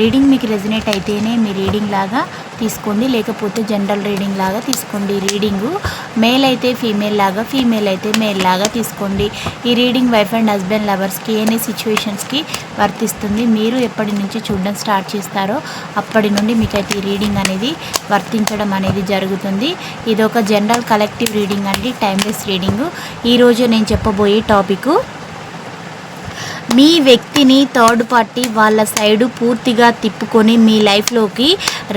reading మీకు resonate అయితేనే మీ రీడింగ్ లాగా తీసుకోండి. లేకపోతే జనరల్ రీడింగ్ లాగా తీసుకోండి. రీడింగు మేల్ అయితే ఫీమేల్ లాగా ఫీమేల్ అయితే మేల్ లాగా తీసుకోండి. ఈ రీడింగ్ వైఫ్ అండ్ హస్బెండ్ లవర్స్కి ఎనీ సిచ్యువేషన్స్కి వర్తిస్తుంది. మీరు ఎప్పటి నుంచి చూడడం స్టార్ట్ చేస్తారో అప్పటి నుండి మీకైతే ఈ రీడింగ్ అనేది వర్తించడం అనేది జరుగుతుంది. ఇది ఒక జనరల్ కలెక్టివ్ రీడింగ్ అండి టైమ్లెస్ రీడింగు. ఈరోజు నేను చెప్పబోయే టాపిక్ మీ వ్యక్తిని థర్డ్ పార్టీ వాళ్ళ సైడు పూర్తిగా తిప్పుకొని మీ లైఫ్లోకి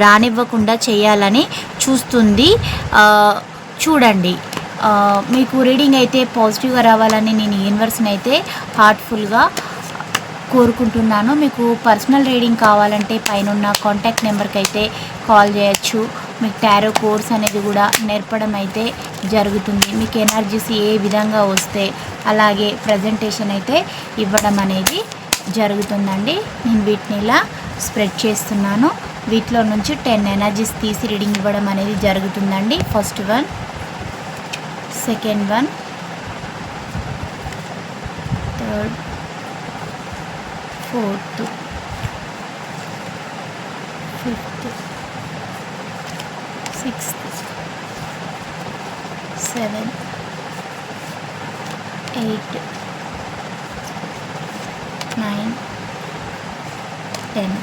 రానివ్వకుండా చేయాలని చూస్తుంది. చూడండి. మీకు రీడింగ్ అయితే పాజిటివ్గా రావాలని నేను యూనివర్స్ని అయితే హార్ట్ఫుల్గా కోరుకుంటున్నాను. మీకు పర్సనల్ రీడింగ్ కావాలంటే పైన కాంటాక్ట్ నెంబర్కి అయితే కాల్ చేయొచ్చు. మీకు టారో కోర్స్ అనేది కూడా నేర్పడం అయితే జరుగుతుంది. మీకు ఎనర్జీస్ ఏ విధంగా వస్తే అలాగే ప్రజెంటేషన్ అయితే ఇవ్వడం అనేది జరుగుతుందండి. నేను వీటిని ఇలా స్ప్రెడ్ చేస్తున్నాను. వీటిలో నుంచి టెన్ ఎనర్జీస్ తీసి రీడింగ్ ఇవ్వడం అనేది జరుగుతుందండి. First one second one third fourth fifth sixth seven eight nine ten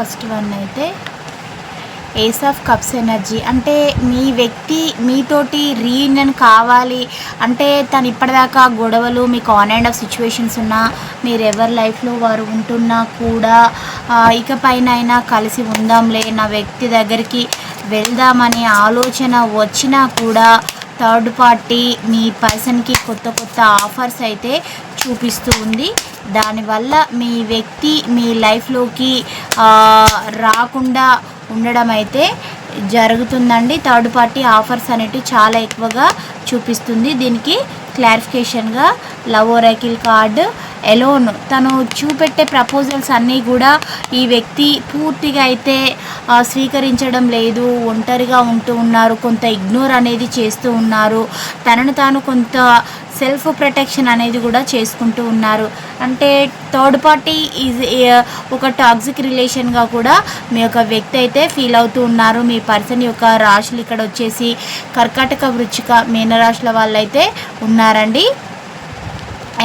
first one అయితే ఏస్ ఆఫ్ కప్స్ ఎనర్జీ అంటే మీ వ్యక్తి మీతోటి రీయూనియన్ కావాలి అంటే తను ఇప్పటిదాకా గొడవలు మీకు ఆన్ అండ్ ఆఫ్ సిచ్యువేషన్స్ ఉన్నా మీరు ఎవరి లైఫ్లో వారు ఉంటున్నా కూడా ఇకపైన అయినా కలిసి ఉందాంలే నా వ్యక్తి దగ్గరికి వెళ్దామనే ఆలోచన వచ్చినా కూడా థర్డ్ పార్టీ మీ పర్సన్కి కొత్త కొత్త ఆఫర్స్ అయితే చూపిస్తూ ఉంది. దానివల్ల మీ వ్యక్తి మీ లైఫ్లోకి రాకుండా ఉండడం అయితే జరుగుతుందండి. థర్డ్ పార్టీ ఆఫర్స్ అనేటివి చాలా ఎక్కువగా చూపిస్తుంది. దీనికి క్లారిఫికేషన్గా లవ్ ఓరాకిల్ కార్డు ఎలోన్. తను చూపెట్టే ప్రపోజల్స్ అన్నీ కూడా ఈ వ్యక్తి పూర్తిగా అయితే స్వీకరించడం లేదు. ఒంటరిగా ఉంటూ ఉన్నారు. కొంత ఇగ్నోర్ అనేది చేస్తూ ఉన్నారు. తనను తాను కొంత సెల్ఫ్ ప్రొటెక్షన్ అనేది కూడా చేసుకుంటూ ఉన్నారు. అంటే థర్డ్ పార్టీ ఈజ్ ఒక టాక్సిక్ రిలేషన్గా కూడా మీ యొక్క వ్యక్తి అయితే ఫీల్ అవుతూ ఉన్నారు. మీ పర్సన్ యొక్క రాశులు ఇక్కడ వచ్చేసి కర్కాటక వృచ్చిక మీనరాశుల వాళ్ళైతే ఉన్నారండి.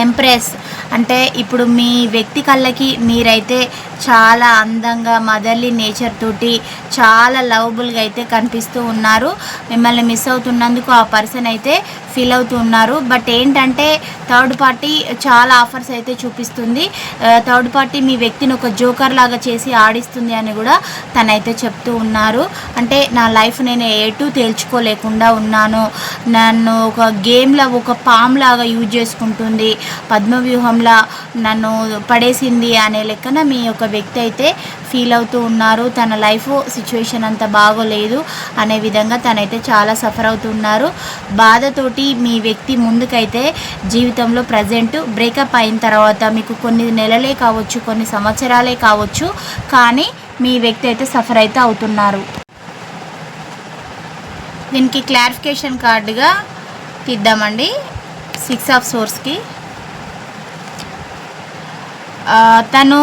ఎంప్రెస్ అంటే ఇప్పుడు మీ వ్యక్తి కళ్ళకి మీరైతే చాలా అందంగా మదర్లీ నేచర్ తోటి చాలా లవబుల్గా అయితే కనిపిస్తూ ఉన్నారు. మిమ్మల్ని మిస్ అవుతున్నందుకు ఆ పర్సన్ అయితే ఫీల్ అవుతూ ఉన్నారు. బట్ ఏంటంటే థర్డ్ పార్టీ చాలా ఆఫర్స్ అయితే చూపిస్తుంది. థర్డ్ పార్టీ మీ వ్యక్తిని ఒక జోకర్ లాగా చేసి ఆడిస్తుంది అని కూడా తనైతే చెప్తూ ఉన్నారు. అంటే నా లైఫ్ నేను ఏటూ తేల్చుకోలేకుండా ఉన్నాను. నన్ను ఒక గేమ్లో ఒక పామ్ లాగా యూజ్ చేసుకుంటుంది. పద్మవ్యూహంలా నన్ను పడేసింది అనే లెక్కన మీ యొక్క వ్యక్తి అయితే ఫీల్ అవుతూ ఉన్నారు. తన లైఫ్ సిచ్యువేషన్ అంత బాగోలేదు అనే విధంగా తనైతే చాలా సఫర్ అవుతున్నారు బాధతోటి మీ వ్యక్తి ముందుకైతే జీవితంలో ప్రజెంట్ బ్రేకప్ అయిన తర్వాత మీకు కొన్ని నెలలే కావచ్చు కొన్ని సంవత్సరాలే కావచ్చు కానీ మీ వ్యక్తి అయితే సఫర్ అయితే అవుతున్నారు. దీనికి క్లారిఫికేషన్ కార్డుగా తీద్దామండి. సిక్స్ ఆఫ్ సోర్స్కి తను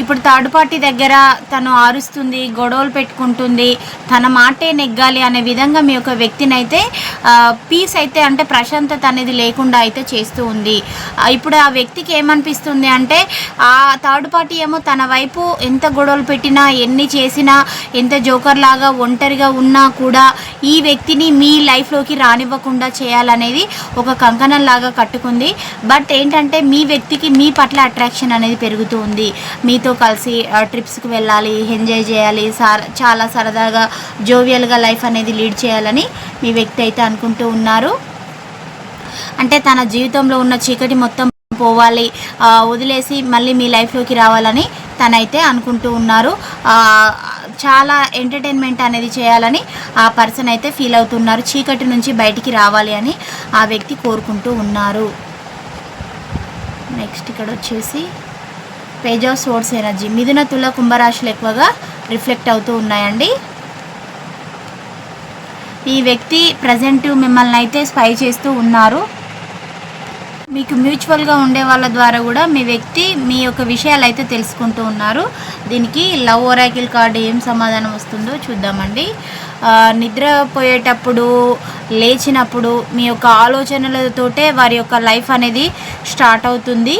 ఇప్పుడు థర్డ్ పార్టీ దగ్గర తను ఆరుస్తుంది గొడవలు పెట్టుకుంటుంది తన మాటే నెగ్గాలి అనే విధంగా మీ యొక్క వ్యక్తిని అయితే పీస్ అయితే అంటే ప్రశాంతత అనేది లేకుండా అయితే చేస్తూ ఉంది. ఇప్పుడు ఆ వ్యక్తికి ఏమనిపిస్తుంది అంటే ఆ థర్డ్ పార్టీ ఏమో తన వైపు ఎంత గొడవలు పెట్టినా ఎన్ని చేసినా ఎంత జోకర్ లాగా ఒంటరిగా ఉన్నా కూడా ఈ వ్యక్తిని మీ లైఫ్లోకి రానివ్వకుండా చేయాలనేది ఒక కంకణం లాగా కట్టుకుంది. బట్ ఏంటంటే మీ వ్యక్తికి మీ పట్ల అట్రాక్షన్ అనేది పెరుగుతూ ఉంది మీతో కలిసి ట్రిప్స్కి వెళ్ళాలి ఎంజాయ్ చేయాలి సార్ చాలా సరదాగా జోవియల్గా లైఫ్ అనేది లీడ్ చేయాలని మీ వ్యక్తి అయితే అనుకుంటూ ఉన్నారు. అంటే తన జీవితంలో ఉన్న చీకటి మొత్తం పోవాలి వదిలేసి మళ్ళీ మీ లైఫ్లోకి రావాలని తనైతే అనుకుంటూ ఉన్నారు. చాలా ఎంటర్టైన్మెంట్ అనేది చేయాలని ఆ పర్సన్ అయితే ఫీల్ అవుతున్నారు. చీకటి నుంచి బయటికి రావాలి అని ఆ వ్యక్తి కోరుకుంటూ ఉన్నారు. నెక్స్ట్ ఇక్కడ వచ్చేసి పేజ్ ఆఫ్ సోర్స్ ఎనర్జీ. మిథున తుల కుంభరాశులు ఎక్కువగా రిఫ్లెక్ట్ అవుతూ ఉన్నాయండి. ఈ వ్యక్తి ప్రజెంట్ మిమ్మల్ని అయితే స్పై చేస్తూ ఉన్నారు. మీకు మ్యూచువల్గా ఉండే వాళ్ళ ద్వారా కూడా మీ వ్యక్తి మీ యొక్క విషయాలు అయితే తెలుసుకుంటూ ఉన్నారు. దీనికి లవ్ ఒరాకిల్ కార్డు ఏం సమాధానం వస్తుందో చూద్దామండి. నిద్రపోయేటప్పుడు లేచినప్పుడు మీ యొక్క ఆలోచనలతోటే వారి యొక్క లైఫ్ అనేది స్టార్ట్ అవుతుంది.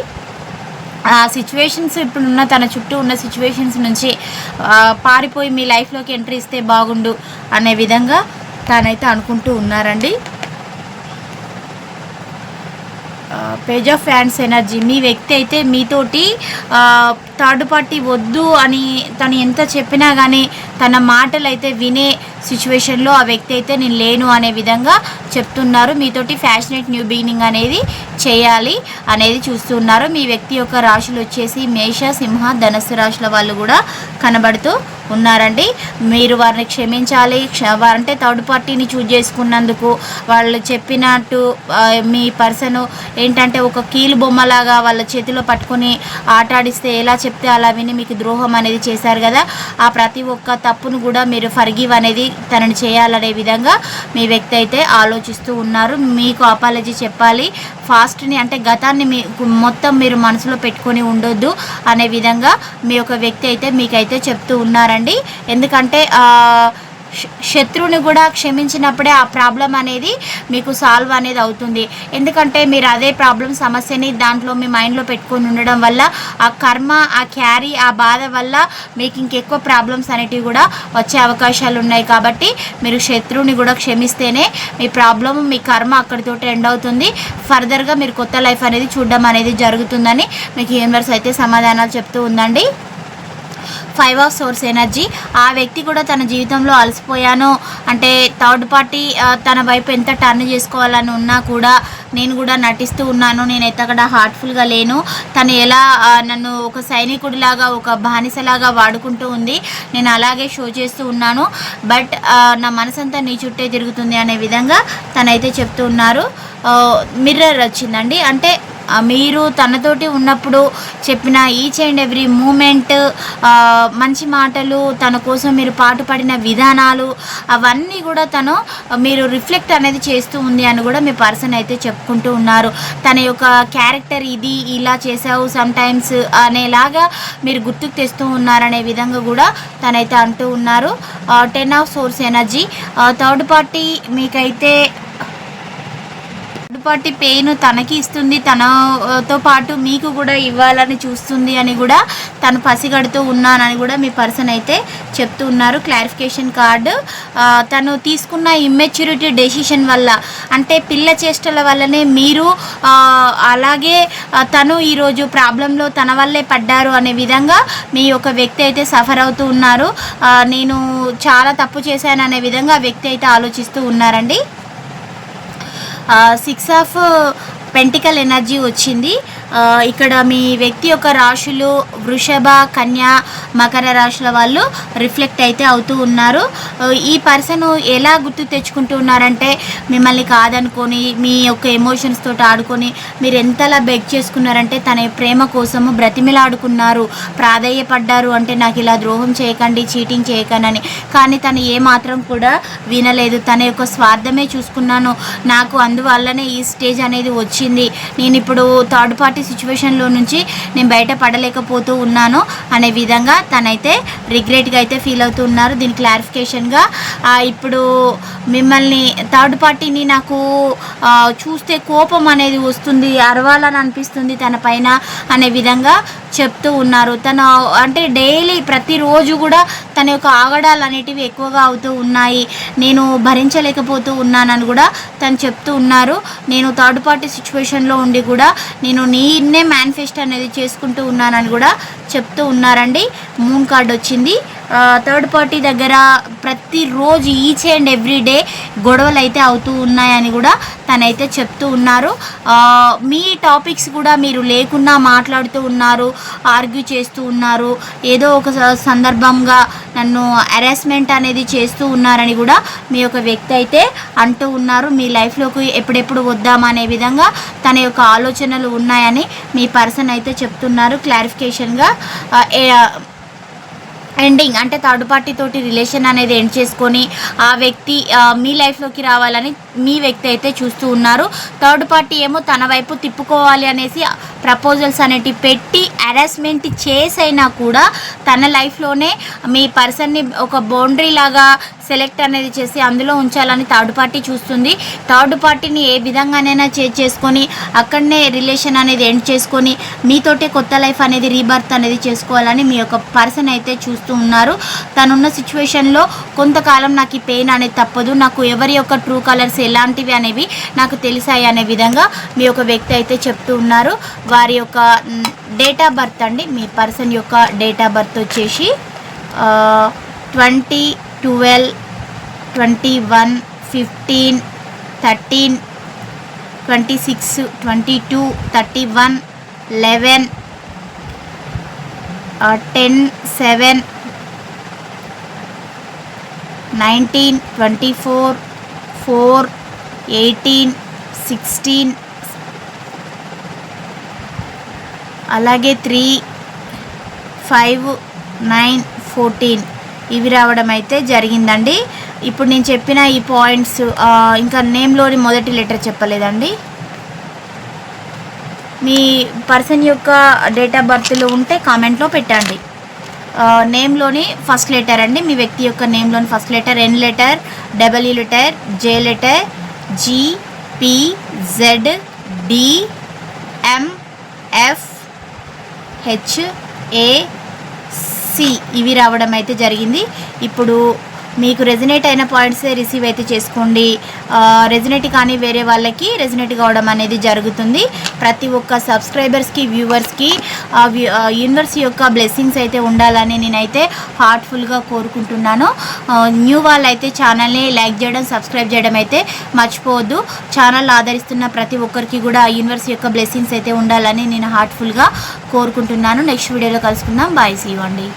ఆ సిచ్యువేషన్స్ ఇప్పుడున్న తన చుట్టూ ఉన్న సిచ్యువేషన్స్ నుంచి పారిపోయి మీ లైఫ్లోకి ఎంట్రీ ఇస్తే బాగుండు అనే విధంగా తానైతే అనుకుంటూ ఉన్నారండి. పేజ్ ఆఫ్ ఫ్యాన్స్ ఎనర్జీ మీ వ్యక్తి అయితే మీతోటి థర్డ్ పార్టీ వద్దు అని తను ఎంత చెప్పినా కానీ తన మాటలు అయితే వినే సిచ్యువేషన్లో ఆ వ్యక్తి అయితే నేను లేను అనే విధంగా చెప్తున్నారు. మీతోటి ఫ్యాషనేట్ న్యూ బిగినింగ్ అనేది చేయాలి అనేది చూస్తున్నారు. మీ వ్యక్తి యొక్క రాశులు వచ్చేసి మేష సింహ ధనస్సు రాశుల వాళ్ళు కూడా కనబడుతూ ఉన్నారండి. మీరు వారిని క్షమించాలి. క్ష- అంటే థర్డ్ పార్టీని చూజ్ చేసుకున్నందుకు వాళ్ళు చెప్పినట్టు మీ పర్సన్ ఏంటంటే ఒక కీలు బొమ్మలాగా వాళ్ళ చేతిలో పట్టుకొని ఆటాడిస్తే ఎలా చెప్తే అలా విని మీకు ద్రోహం అనేది చేశారు కదా. ఆ ప్రతి ఒక్క తప్పును కూడా మీరు ఫర్గివ్ అనేది తనని చేయాలనే విధంగా మీ వ్యక్తి అయితే ఆలోచిస్తూ ఉన్నారు. మీకు అపాలజీ చెప్పాలి. ఫాస్ట్ని అంటే గతాన్ని మీ మొత్తం మీరు మనసులో పెట్టుకొని ఉండొద్దు అనే విధంగా మీ యొక్క వ్యక్తి అయితే మీకైతే చెప్తూ ఉన్నారండి. ఎందుకంటే ఆ, శత్రువుని కూడా క్షమించినప్పుడే ఆ ప్రాబ్లం అనేది మీకు సాల్వ్ అనేది అవుతుంది. ఎందుకంటే మీరు అదే ప్రాబ్లం సమస్యని దాంట్లో మీ మైండ్లో పెట్టుకొని ఉండడం వల్ల ఆ కర్మ ఆ క్యారీ ఆ బాధ వల్ల మీకు ఇంకెక్కువ ప్రాబ్లమ్స్ అనేటివి కూడా వచ్చే అవకాశాలు ఉన్నాయి. కాబట్టి మీరు శత్రువుని కూడా క్షమిస్తేనే మీ ప్రాబ్లం మీ కర్మ అక్కడితోటి ఎండ్ అవుతుంది. ఫర్దర్గా మీరు కొత్త లైఫ్ అనేది చూడడం అనేది జరుగుతుందని మీకు యూనివర్స్ అయితే సమాధానాలు చెప్తూ ఉందండి. Five of swords energy. ఆ వ్యక్తి కూడా తన జీవితంలో అలసిపోయాను. అంటే థర్డ్ పార్టీ తన వైపు ఎంత టర్న్ చేసుకోవాలని ఉన్నా కూడా నేను కూడా నటిస్తూ ఉన్నాను. నేను ఎత్తకడ హార్ట్ఫుల్గా లేను. తను ఎలా నన్ను ఒక సైనికుడిలాగా ఒక బానిసలాగా వాడుకుంటూ ఉంది నేను అలాగే షో చేస్తూ ఉన్నాను. బట్ నా మనసంతా నీ చుట్టే తిరుగుతుంది అనే విధంగా తనైతే చెప్తూ ఉన్నారు. మిర్రర్ వచ్చిందండి. అంటే మీరు తనతోటి ఉన్నప్పుడు చెప్పిన ఈచ్ అండ్ ఎవ్రీ మూమెంట్ మంచి మాటలు తన కోసం మీరు పాటుపడిన విధానాలు అవన్నీ కూడా తను మీరు రిఫ్లెక్ట్ అనేది చేస్తూ ఉంది అని కూడా మీ పర్సన్ అయితే చెప్పుకుంటూ ఉన్నారు. తన యొక్క క్యారెక్టర్ ఇది ఇలా చేసావు సమ్టైమ్స్ అనేలాగా మీరు గుర్తుకు తెస్తూ ఉన్నారనే విధంగా కూడా తనైతే అంటూ ఉన్నారు. Ten of swords energy third party మీకైతే పార్టీ పెయిన్ తనకి ఇస్తుంది. తనతో పాటు మీకు కూడా ఇవ్వాలని చూస్తుంది అని కూడా తను పసిగడుతూ ఉన్నానని కూడా మీ పర్సన్ అయితే చెప్తూ ఉన్నారు. క్లారిఫికేషన్ కార్డు తను తీసుకున్న ఇమ్మెచ్యూరిటీ డెసిషన్ వల్ల అంటే పిల్ల చేష్టల వల్లనే మీరు అలాగే తను ఈరోజు ప్రాబ్లంలో తన వల్లే పడ్డారు అనే విధంగా మీ యొక్క వ్యక్తి అయితే సఫర్ అవుతూ ఉన్నారు. నేను చాలా తప్పు చేశాను అనే విధంగా వ్యక్తి అయితే ఆలోచిస్తూ ఉన్నారండి. సిక్స్ ఆఫ్ పెంటికల్ ఎనర్జీ వచ్చింది. ఇక్కడ మీ వ్యక్తి యొక్క రాశులు వృషభ కన్య మకర రాశుల వాళ్ళు రిఫ్లెక్ట్ అయితే అవుతూ ఉన్నారు. ఈ పర్సన్ ఎలా గుర్తు తెచ్చుకుంటూ ఉన్నారంటే మిమ్మల్ని కాదనుకొని మీ యొక్క ఎమోషన్స్ తోటి ఆడుకొని మీరు ఎంతలా బెగ్ చేసుకున్నారంటే తన ప్రేమ కోసము బ్రతిమిలాడుకున్నారు. ప్రాధేయపడ్డారు అంటే నాకు ఇలా ద్రోహం చేయకండి చీటింగ్ చేయకనని. కానీ తను ఏమాత్రం కూడా వినలేదు. తన యొక్క స్వార్థమే చూసుకున్నాను. నాకు అందువల్లనే ఈ స్టేజ్ అనేది వచ్చింది. నేను ఇప్పుడు థర్డ్ పార్టీ సిచ్యువేషన్లో నుంచి నేను బయట పడలేకపోతూ ఉన్నాను అనే విధంగా తనైతే రిగ్రెట్గా అయితే ఫీల్ అవుతూ ఉన్నారు. దీని క్లారిఫికేషన్గా ఇప్పుడు మిమ్మల్ని థర్డ్ పార్టీని నాకు చూస్తే కోపం అనేది వస్తుంది అరవాలని అనిపిస్తుంది తన పైన అనే విధంగా చెప్తూ ఉన్నారు. తను అంటే డైలీ ప్రతిరోజు కూడా తన యొక్క ఆగడాలు అనేటివి ఎక్కువగా అవుతూ ఉన్నాయి. నేను భరించలేకపోతూ ఉన్నానని కూడా తను చెప్తూ ఉన్నారు. నేను థర్డ్ పార్టీ సిచ్యువేషన్లో ఉండి కూడా నేను నిన్నే మేనిఫెస్ట్ అనేది చేసుకుంటూ ఉన్నానని కూడా చెప్తూ ఉన్నారండి. మూన్ కార్డ్ వచ్చింది. థర్డ్ పార్టీ దగ్గర ప్రతిరోజు ఈచ్ అండ్ ఎవ్రీ డే గొడవలు అయితే అవుతూ ఉన్నాయని కూడా తనైతే చెప్తూ ఉన్నారు. మీ టాపిక్స్ కూడా మీరు లేకున్నా మాట్లాడుతూ ఉన్నారు ఆర్గ్యూ చేస్తూ ఉన్నారు. ఏదో ఒక స- సందర్భంగా నన్ను హెరాస్మెంట్ అనేది చేస్తూ ఉన్నారని కూడా మీ యొక్క వ్యక్తి అయితే అంటూ ఉన్నారు. మీ లైఫ్లోకి ఎప్పుడెప్పుడు వద్దామనే విధంగా తన యొక్క ఆలోచనలు ఉన్నాయని మీ పర్సన్ అయితే చెప్తున్నారు. క్లారిఫికేషన్గా ఎండింగ్ అంటే థర్డ్ పార్టీ తోటి రిలేషన్ అనేది ఎండ్ చేసుకొని ఆ వ్యక్తి మీ లైఫ్లోకి రావాలని మీ వ్యక్తి అయితే చూస్తూ ఉన్నారు. థర్డ్ పార్టీ ఏమో తన వైపు తిప్పుకోవాలి అనేసి ప్రపోజల్స్ అనేటివి పెట్టి హెరాస్మెంట్ చేసైనా కూడా తన లైఫ్లోనే మీ పర్సన్ని ఒక బౌండరీ లాగా సెలెక్ట్ అనేది చేసి అందులో ఉంచాలని థర్డ్ పార్టీ చూస్తుంది. థర్డ్ పార్టీని ఏ విధంగానైనా చేజ్ చేసుకొని అక్కడనే రిలేషన్ అనేది ఎండ్ చేసుకొని మీతోటే కొత్త లైఫ్ అనేది రీబర్త్ అనేది చేసుకోవాలని మీ యొక్క పర్సన్ అయితే చూస్తూ ఉన్నారు. తనున్న సిచ్యువేషన్లో కొంతకాలం నాకు ఈ పెయిన్ అనేది తప్పదు. నాకు ఎవరి యొక్క ట్రూ కలర్స్ ఎలాంటివి అనేవి నాకు తెలిసాయి అనే విధంగా మీ యొక్క వ్యక్తి అయితే చెప్తూ ఉన్నారు. వారి యొక్క డేట్ ఆఫ్ బర్త్ అండి. మీ పర్సన్ యొక్క డేట్ ఆఫ్ బర్త్ వచ్చేసి twenty twelve twenty one fifteen thirteen twenty six twenty two thirty one eleven ten seven nineteen twenty four four eighteen sixteen అలాగే త్రీ ఫైవ్ నైన్ ఫోర్టీన్. ఇవి రావడం అయితే జరిగిందండి. ఇప్పుడు నేను చెప్పిన ఈ పాయింట్స్ ఇంకా నేమ్లోని మొదటి లెటర్ చెప్పలేదండి. మీ పర్సన్ యొక్క డేట్ ఆఫ్ బర్త్లో ఉంటే కామెంట్లో పెట్టండి. నేమ్లోని ఫస్ట్ లెటర్ అండి. మీ వ్యక్తి యొక్క నేమ్లోని first letter N letter W letter J letter G P Z D M F H A C ఇవి రావడం అయితే జరిగింది. ఇప్పుడు మీకు రెజినేట్ అయిన పాయింట్సే రిసీవ్ అయితే చేసుకోండి. రెజినేట్ కానీ వేరే వాళ్ళకి రెజినేట్ కావడం అనేది జరుగుతుంది. ప్రతి ఒక్క సబ్స్క్రైబర్స్కి వ్యూవర్స్కి యూనివర్స్ యొక్క బ్లెస్సింగ్స్ అయితే ఉండాలని నేనైతే హార్ట్ఫుల్గా కోరుకుంటున్నాను. న్యూ వాళ్ళు అయితే ఛానల్ని లైక్ చేయడం సబ్స్క్రైబ్ చేయడం అయితే మర్చిపోవద్దు. ఛానల్ ఆదరిస్తున్న ప్రతి ఒక్కరికి కూడా యూనివర్స్ యొక్క బ్లెస్సింగ్స్ అయితే ఉండాలని నేను హార్ట్ఫుల్గా కోరుకుంటున్నాను. నెక్స్ట్ వీడియోలో కలుసుకుందాం. బాయ్ సీ అండి.